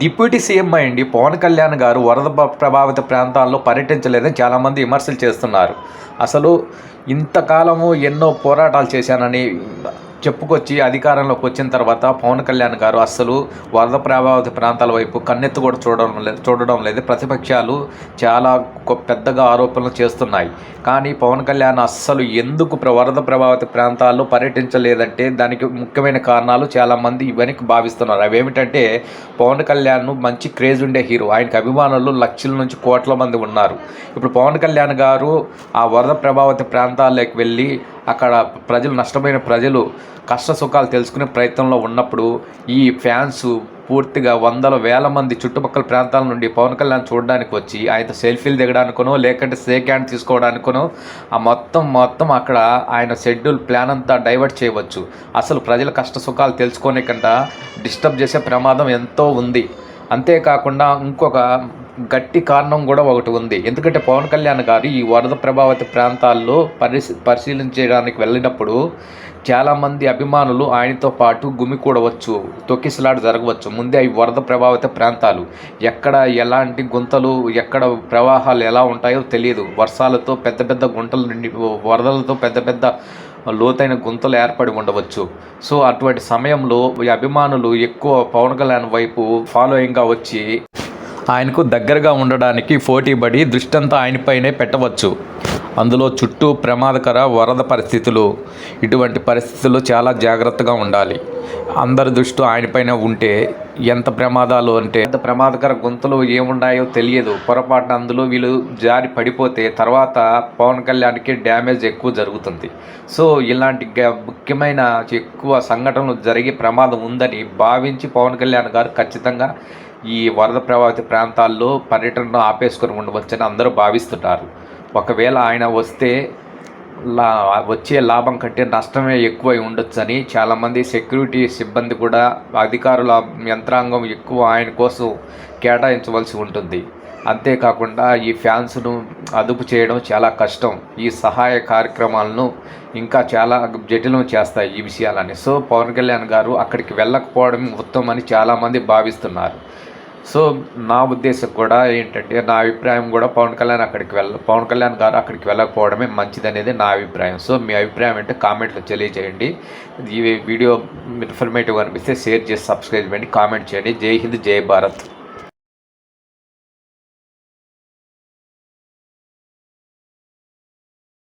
Deputy CM అయ్యండి పవన్ కళ్యాణ్ గారు వరద ప్రభావిత ప్రాంతాల్లో పర్యటించలేదని చాలామంది విమర్శలు చేస్తున్నారు. అసలు ఇంతకాలము ఎన్నో పోరాటాలు చేశానని చెప్పుకొచ్చి అధికారంలోకి వచ్చిన తర్వాత పవన్ కళ్యాణ్ గారు అస్సలు వరద ప్రభావిత ప్రాంతాల వైపు కన్నెత్తు కూడా చూడడం లేదు చూడడం లేదు. ప్రతిపక్షాలు చాలా పెద్దగా ఆరోపణలు చేస్తున్నాయి. కానీ పవన్ కళ్యాణ్ అస్సలు ఎందుకు ప్ర- వరద ప్రభావిత ప్రాంతాల్లో పర్యటించలేదంటే దానికి ముఖ్యమైన కారణాలు చాలామంది ఇవన్నీ భావిస్తున్నారు. అవి ఏమిటంటే పవన్ కళ్యాణ్ మంచి క్రేజ్ ఉండే హీరో ఆయనకు అభిమానులు లక్షల నుంచి కోట్ల మంది ఉన్నారు. ఇప్పుడు పవన్ కళ్యాణ్ గారు ఆ వరద ప్రభావిత ప్రాంతాల్లోకి వెళ్ళి అక్కడ ప్రజలు నష్టమైన ప్రజలు కష్ట సుఖాలు తెలుసుకునే ప్రయత్నంలో ఉన్నప్పుడు ఈ ఫ్యాన్స్ పూర్తిగా వందల వేల మంది చుట్టుపక్కల ప్రాంతాల నుండి పవన్ కళ్యాణ్ చూడడానికి వచ్చి ఆయనతో సెల్ఫీలు దిగడానికనో లేకుంటే సేక్ హ్యాండ్ తీసుకోవడానికనో ఆ మొత్తం మొత్తం అక్కడ ఆయన షెడ్యూల్ ప్లాన్ అంతా డైవర్ట్ చేయవచ్చు. అసలు ప్రజల కష్ట సుఖాలు తెలుసుకునే కంట డిస్టర్బ్ చేసే ప్రమాదం ఎంతో ఉంది. అంతేకాకుండా ఇంకొక గట్టి కారణం కూడా ఒకటి ఉంది. ఎందుకంటే పవన్ కళ్యాణ్ గారు ఈ వరద ప్రభావిత ప్రాంతాల్లో పరిశీ పరిశీలించడానికి వెళ్ళినప్పుడు చాలామంది అభిమానులు ఆయనతో పాటు గుమికూడవచ్చు తొక్కిసలాట జరగవచ్చు. ముందే ఈ వరద ప్రభావిత ప్రాంతాలు ఎక్కడ ఎలాంటి గుంతలు ఎక్కడ ప్రవాహాలు ఎలా ఉంటాయో తెలియదు. వర్షాలతో పెద్ద పెద్ద గుంటలు నిండి వరదలతో పెద్ద పెద్ద లోతైన గుంతలు ఏర్పడి ఉండవచ్చు. సో అటువంటి సమయంలో ఈ అభిమానులు ఎక్కువ పవన్ కళ్యాణ్ వైపు ఫాలోయింగ్గా వచ్చి ఆయనకు దగ్గరగా ఉండడానికి పోటీపడి దృష్టంతా ఆయనపైనే పెట్టవచ్చు. అందులో చుట్టూ ప్రమాదకర వరద పరిస్థితులు. ఇటువంటి పరిస్థితులు చాలా జాగ్రత్తగా ఉండాలి. అందరి దృష్టి ఆయనపైన ఉంటే ఎంత ప్రమాదాలు అంటే ఎంత ప్రమాదకర గుంతలు ఏమున్నాయో తెలియదు. పొరపాటున అందులో వీళ్ళు జారి పడిపోతే తర్వాత పవన్ కళ్యాణ్కి డ్యామేజ్ ఎక్కువ జరుగుతుంది. సో ఇలాంటి ముఖ్యమైన ఎక్కువ సంఘటనలు జరిగే ప్రమాదం ఉందని భావించి పవన్ కళ్యాణ్ గారు ఖచ్చితంగా ఈ వరద ప్రభావిత ప్రాంతాల్లో పర్యటనను ఆపేసుకొని ఉండవచ్చని అందరూ భావిస్తుంటారు ఒకవేళ ఆయన వస్తే లా వచ్చే లాభం కంటే నష్టమే ఎక్కువై ఉండొచ్చని చాలామంది సెక్యూరిటీ సిబ్బంది కూడా అధికారుల యంత్రాంగం ఎక్కువ ఆయన కోసం కేటాయించవలసి ఉంటుంది. అంతేకాకుండా ఈ ఫ్యాన్స్ను అదుపు చేయడం చాలా కష్టం. ఈ సహాయ కార్యక్రమాలను ఇంకా చాలా జటిలం చేస్తాయి ఈ విషయాలని సో పవన్ కళ్యాణ్ గారు అక్కడికి వెళ్ళకపోవడం ఉత్తమని చాలామంది భావిస్తున్నారు. సో నా ఉద్దేశం కూడా ఏంటంటే నా అభిప్రాయం కూడా పవన్ కళ్యాణ్ అక్కడికి వెళ్ళ పవన్ కళ్యాణ్ గారు అక్కడికి వెళ్ళకపోవడమే మంచిది అనేది నా అభిప్రాయం. సో మీ అభిప్రాయం అంటే కామెంట్లో తెలియజేయండి. ఈ వీడియో ఇన్ఫర్మేటివ్ అనిపిస్తే షేర్ చేసి సబ్స్క్రైబ్ చేయండి కామెంట్ చేయండి. జై హింద్ జై భారత్.